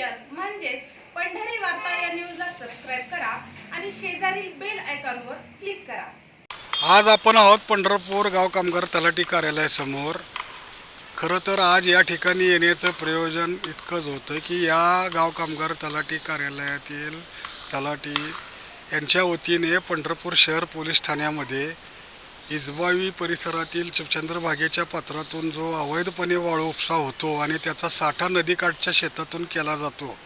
Share म्हणजेच पंढरी वार्ता या न्यूजला सबस्क्राईब करा आणि शेजारील बेल आयकॉनवर क्लिक करा. आज आपण आहोत पंढरपूर गाव कामगार तलाठी कार्यालयासमोर. खरं तर आज या ठिकाणी येण्याचं प्रयोजन इतकंच होतं की या गाव कामगार तलाठी कार्यालयातील तलाठी यांच्या वतीने पंढरपूर शहर पोलीस ठाण्यामध्ये इजबावी परिसरातील च- चंद्रभागेच्या पात्रातून जो अवैधपणे वाळोपसा उपसा होतो आणि त्याचा साठा नदीकाठच्या शेतातून केला जातो.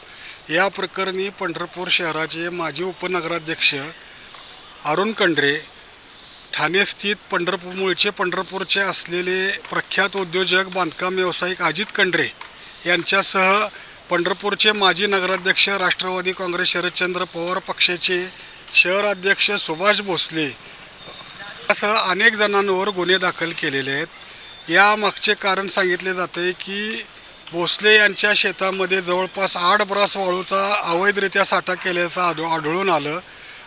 या प्रकरणी पंढरपूर शहराचे माजी उपनगराध्यक्ष अरुण कंडरे ठाणे स्थित पंढरपूर मूळचे पंढरपूरचे असलेले प्रख्यात उद्योजक बांधकाम व्यावसायिक अजित कंडरे यांच्यासह पंढरपूरचे माजी नगराध्यक्ष राष्ट्रवादी काँग्रेस शरदचंद्र पवार पक्षाचे शहराध्यक्ष सुभाष भोसले असं अनेक जणांवर गुन्हे दाखल केलेले आहेत. या मागचे कारण सांगितले जाते की भोसले यांच्या शेतामध्ये जवळपास आठ ब्रास वाळूचा अवैधरित्या साठा केल्याचं आढ आढळून आलं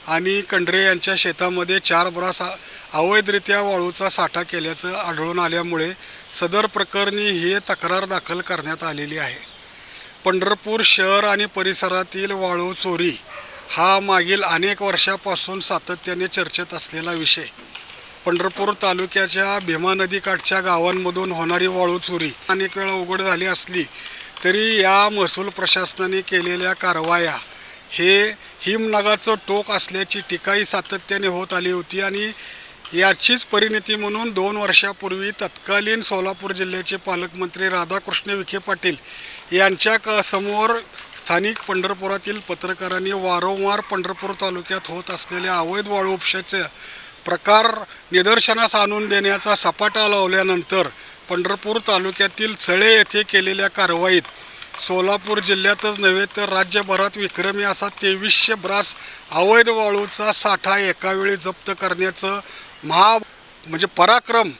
आणि कंडरे यांच्या शेतामध्ये चार ब्रास अवैधरित्या वाळूचा साठा केल्याचं आढळून आल्यामुळे सदर प्रकरणी ही तक्रार दाखल करण्यात आलेली आहे. पंढरपूर शहर आणि परिसरातील वाळू चोरी हा मागील अनेक वर्षापासून सातत्याने चर्चेत असलेला विषय. पंढरपूर तालुक्याच्या भीमा नदीकाठच्या गावांमधून होणारी वाळू चोरी अनेक वेळा उघड झाली असली तरी या महसूल प्रशासनाने केलेल्या कारवाया हे हिमनगाचं टोक असल्याची टीकाही सातत्याने होत आली होती आणि याचीच परिणिती म्हणून दोन वर्षापूर्वी तत्कालीन सोलापूर जिल्ह्याचे पालकमंत्री राधाकृष्ण विखे पाटील यांच्या क समोर स्थानिक पंढरपुरातील पत्रकारांनी वारंवार पंढरपूर तालुक्यात होत असलेल्या अवैध वाळू उपशाचं प्रकार निदर्शनास आणून देण्याचा सपाटा लावल्यानंतर पंढरपूर तालुक्यातील सळे येथे केलेल्या कारवाईत सोलापूर जिल्ह्यातच नव्हे तर राज्यभरात विक्रमी असा तेवीसशे ब्रास अवैध वाळूचा साठा एकावेळी जप्त करण्याचं महा म्हणजे पराक्रम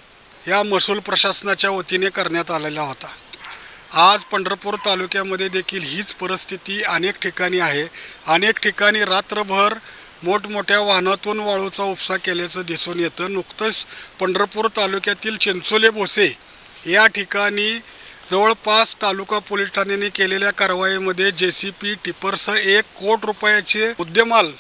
या महसूल प्रशासनाच्या वतीने करण्यात आलेला होता. आज पंढरपूर तालुक्यामध्ये देखील हीच परिस्थिती अनेक ठिकाणी आहे. अनेक ठिकाणी रात्रभर मोठमोठ्या वाहनातून वाळूचा उपसा केल्याचं दिसून येतं. नुकतंच पंढरपूर तालुक्यातील चिंचोले भोसे या ठिकाणी जवळपास तालुका पोलीस ठाण्याने केलेल्या कारवाईमध्ये जे सी पी टिपरसह एक कोट रुपयाचे मुद्देमाल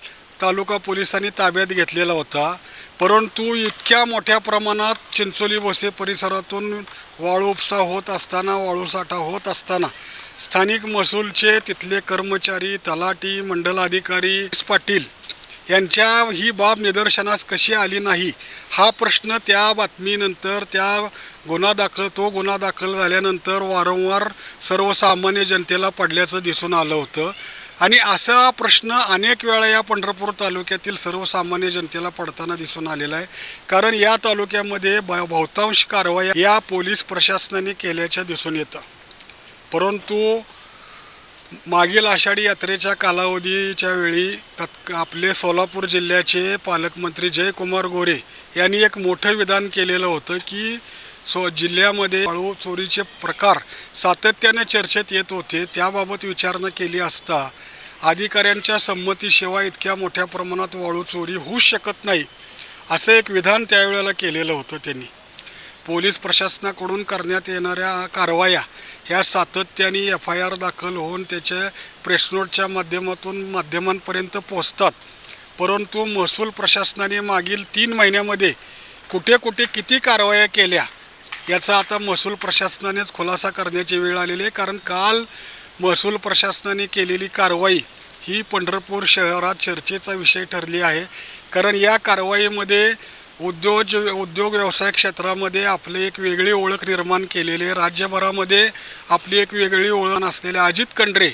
तालुका पोलिसांनी ताब्यात घेतलेला होता. परंतु इतक्या मोठ्या प्रमाणात चिंचोली भोसे परिसरातून वाळू उपसा होत असताना वाळू साठा होत असताना स्थानिक महसूलचे तिथले कर्मचारी तलाटी मंडलाधिकारी पाटील यांच्या ही बाब निदर्शनास कशी आली नाही हा प्रश्न त्या बातमीनंतर त्या गुन्हा दाखल तो गुन्हा दाखल झाल्यानंतर वारंवार सर्वसामान्य जनतेला पडल्याचं दिसून आलं होतं. आणि असा प्रश्न अनेक वेळा या पंढरपूर तालुक्यातील सर्वसामान्य जनतेला पडताना दिसून आलेला आहे. कारण या तालुक्यामध्ये ब बहुतांश कारवाया या पोलीस प्रशासनाने केल्याच्या दिसून येतं. परंतु मागील आषाढी यात्रेच्या कालावधीच्या वेळी तत् आपले सोलापूर जिल्ह्याचे पालकमंत्री जयकुमार गोरे यांनी एक मोठं विधान केलेलं होतं की सो जिल्ह्यामध्ये वाळू चोरीचे प्रकार सातत्याने चर्चेत येत होते त्याबाबत विचारणा केली असता अधिकाऱ्यांच्या संमतीशिवाय इतक्या मोठ्या प्रमाणात वाळू चोरी होऊ शकत नाही असं एक विधान त्यावेळेला केलेलं होतं त्यांनी. पोलीस प्रशासनाकडून करण्यात येणाऱ्या कारवाया ह्या सातत्याने एफ आय आर दाखल होऊन त्याच्या प्रेसनोटच्या माध्यमातून माध्यमांपर्यंत पोचतात परंतु महसूल प्रशासनाने मागील तीन महिन्यामध्ये कुठे कुठे किती कारवाया केल्या याचा आता महसूल प्रशासनानेच खुलासा करण्याची वेळ आलेली आहे. कारण काल महसूल प्रशासनाने केलेली कारवाई ही पंढरपूर शहरात चर्चेचा विषय ठरली आहे. कारण या कारवाईमध्ये उद्योज उद्योग व्यवसाय क्षेत्रामध्ये आपली एक वेगळी ओळख निर्माण केलेली आहे. राज्यभरामध्ये आपली एक वेगळी ओळख असलेले अजित कंडरे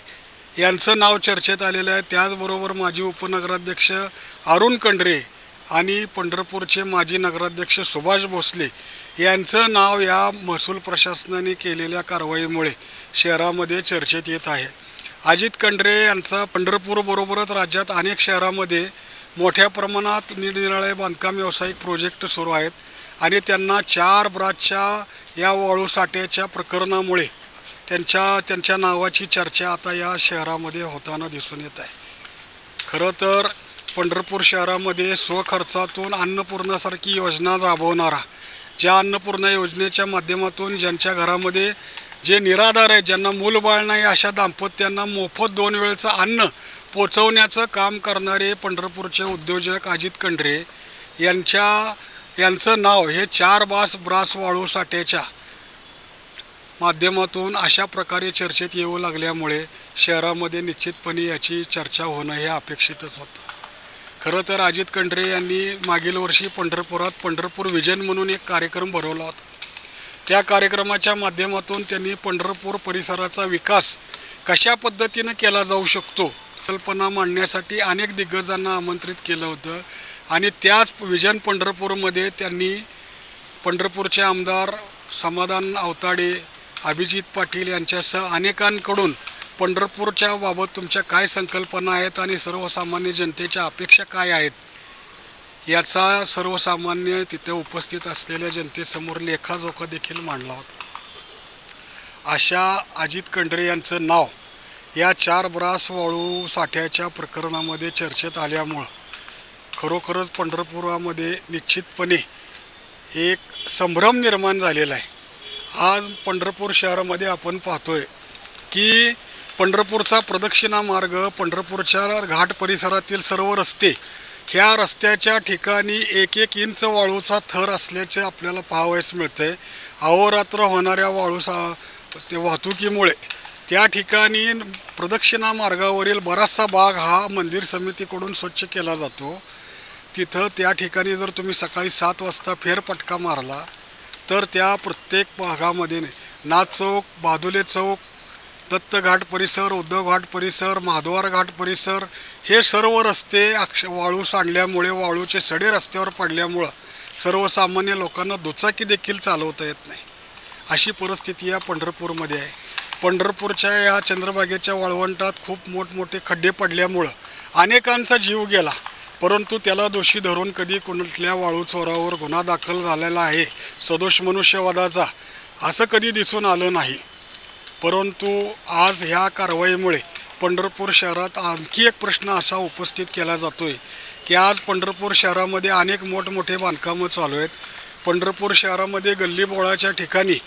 यांचं नाव चर्चेत आलेलं आहे. त्याचबरोबर माजी उपनगराध्यक्ष अरुण कंडरे आणि पंढरपूरचे माजी नगराध्यक्ष सुभाष भोसले यांचं नाव या महसूल प्रशासनाने केलेल्या कारवाईमुळे शहरामध्ये चर्चेत येत आहे. अजित कंडरे यांचा पंढरपूरबरोबरच राज्यात अनेक शहरामध्ये मोठ्या प्रमाणात निरनिराळे बांधकाम व्यावसायिक प्रोजेक्ट सुरू आहेत आणि त्यांना चार ब्राच्या या वाळूसाट्याच्या प्रकरणामुळे त्यांच्या त्यांच्या नावाची चर्चा आता या शहरामध्ये होताना दिसून येत आहे. खरं तर पंढरपूर शहरामध्ये स्वखर्चातून अन्नपूर्णासारखी योजना राबवणारा ज्या अन्नपूर्णा योजनेच्या माध्यमातून ज्यांच्या घरामध्ये जे निराधार आहेत ज्यांना मूलबाळ नाही अशा दाम्पत्यांना मोफत दोन वेळचं अन्न पोचवण्याचं काम करणारे पंढरपूरचे उद्योजक अजित कंडरे यांच्या यांचं नाव हे चार बास ब्रास वाळू साठ्याच्या माध्यमातून अशा प्रकारे चर्चेत येऊ लागल्यामुळे शहरामध्ये निश्चितपणे याची चर्चा होणं हे अपेक्षितच होतं. खरं तर अजित कंडरे यांनी मागील वर्षी पंढरपुरात पंढरपूर विजन म्हणून एक कार्यक्रम भरवला होता. त्या कार्यक्रमाच्या माध्यमातून त्यांनी पंढरपूर परिसराचा विकास कशा पद्धतीनं केला जाऊ शकतो कल्पना मांडण्यासाठी अनेक दिग्गजांना आमंत्रित केलं होतं. आणि त्याच विजन पंढरपूरमध्ये त्यांनी पंढरपूरचे आमदार समाधान आवताडे अभिजित पाटील यांच्यासह अनेकांकडून पंढरपूरच्या बाबत तुमच्या काय संकल्पना आहेत आणि सर्वसामान्य जनतेच्या अपेक्षा काय आहेत? याचा सर्वसामान्य तिथे उपस्थित असलेल्या जनतेसमोर लेखाजोखा देखील मांडला होता. अशा अजित कंडरे यांचं नाव. या चार ब्रास वाळू साठ्याच्या प्रकरणामध्ये चर्चेत आल्यामुळं खरोखरच पंढरपुरामध्ये निश्चितपणे एक संभ्रम निर्माण झालेला आहे. आज पंढरपूर शहरामध्ये आपण पाहतोय की पंढरपूरचा प्रदक्षिणा मार्ग पंढरपूरच्या घाट परिसरातील सर्व रस्ते ह्या रस्त्याच्या ठिकाणी एक एक इंच वाळूचा थर असल्याचे आपल्याला पाहावयास मिळते अहोरात्र होणाऱ्या वाळूसा ते वाहतुकीमुळे त्या ठिकाणी प्रदक्षिणा मार्गावरील बराचसा भाग हा मंदिर समितीकडून स्वच्छ केला जातो. तिथं त्या ठिकाणी जर तुम्ही सकाळी सात वाजता फेरपटका मारला तर त्या प्रत्येक भागामध्ये नाथ चौक बादुले चौक दत्तघाट परिसर उद्धवघाट परिसर महाद्वार घाट परिसर हे सर्व रस्ते अक्ष वाळू सांडल्यामुळे वाळूचे सडे रस्त्यावर पडल्यामुळं सर्वसामान्य लोकांना दुचाकी देखील चालवता येत नाही. अशी परिस्थिती या पंढरपूरमध्ये आहे. पंढरपूरच्या या चंद्रभागेच्या वाळवंटात खूप मोठमोठे खड्डे पडल्यामुळं अनेकांचा जीव गेला. परंतु त्याला दोषी धरून कधी कुठल्या वाळू चोरावर गुन्हा दाखल झालेला आहे सदोष मनुष्यवादाचा असं कधी दिसून आलं नाही. परंतु आज ह्या कारवाईमुळे पंढरपूर शहरात आणखी एक प्रश्न असा उपस्थित केला जातो आहे की आज पंढरपूर शहरामध्ये अनेक मोठमोठे बांधकामं चालू आहेत. पंढरपूर शहरामध्ये गल्लीबोळाच्या ठिकाणी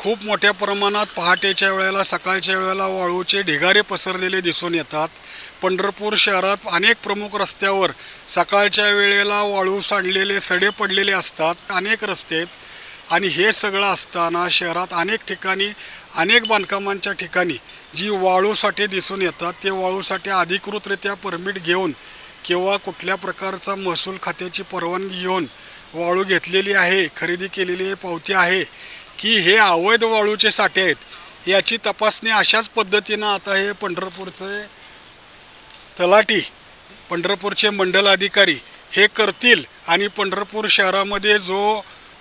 खूप मोठ्या प्रमाणात पहाटेच्या वेळेला सकाळच्या वेळेला वाळूचे ढिगारे पसरलेले दिसून येतात. पंढरपूर शहरात अनेक प्रमुख रस्त्यावर सकाळच्या वेळेला वाळू सांडलेले सडे पडलेले असतात अनेक रस्ते. आहेत आणि हे सगळं असताना शहरात अनेक ठिकाणी अनेक बांधकामांच्या ठिकाणी जी वाळूसाठी दिसून येतात ते वाळूसाठी अधिकृतरित्या परमिट घेऊन किंवा कुठल्या प्रकारचा महसूल खात्याची परवानगी घेऊन वाळू घेतलेली आहे खरेदी केलेली पावती आहे. की हे अवैध वाळूचे साठे आहेत याची तपासणी अशाच पद्धतीनं आता हे पंढरपूरचे तलाठी पंढरपूरचे मंडल अधिकारी हे करतील आणि पंढरपूर शहरामध्ये जो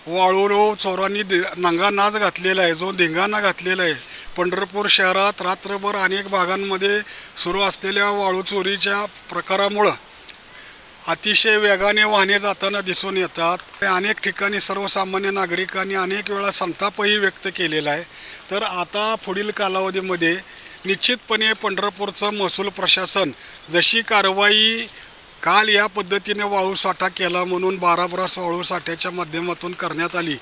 वाळू चोरांनी दि- नांगानाच घातलेला आहे जो धिंगाणा घातलेला आहे पंढरपूर शहरात रात्रभर अनेक भागांमध्ये सुरू असलेल्या वाळू चोरीच्या प्रकारामुळं अतिशय वेगाने वाहने जाताना दिसून येतात. अनेक ठिकाणी सर्वसामान्य नागरिकांनी अनेक वेळा संतापही व्यक्त केलेला आहे. तर आता पुढील कालावधीमध्ये निश्चितपणे पंढरपूरचं महसूल प्रशासन जशी कारवाई काल या पद्धतीने वाळू साठा केला म्हणून बारा ब्रास वाळू साठ्याच्या माध्यमातून करण्यात आली.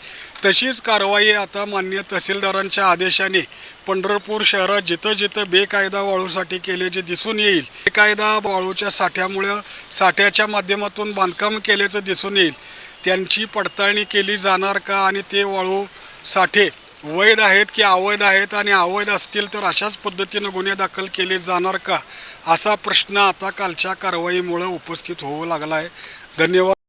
तशीच कारवाई आता मान्य तहसीलदारांच्या आदेशाने पंढरपूर शहरात जिथं जिथं बेकायदा वाळूसाठी केले जे दिसून येईल बेकायदा वाळूच्या साठ्यामुळं साठ्याच्या माध्यमातून बांधकाम केल्याचं दिसून येईल. त्यांची पडताळणी केली जाणार का आणि ते वाळू साठे वैध आहेत की अवैध आहेत आणि अवैध असतील तर अशाच पद्धतीनं गुन्हे दाखल केले जाणार का? असा प्रश्न आता कालच्या कारवाईमुळं उपस्थित होऊ लागला आहे धन्यवाद.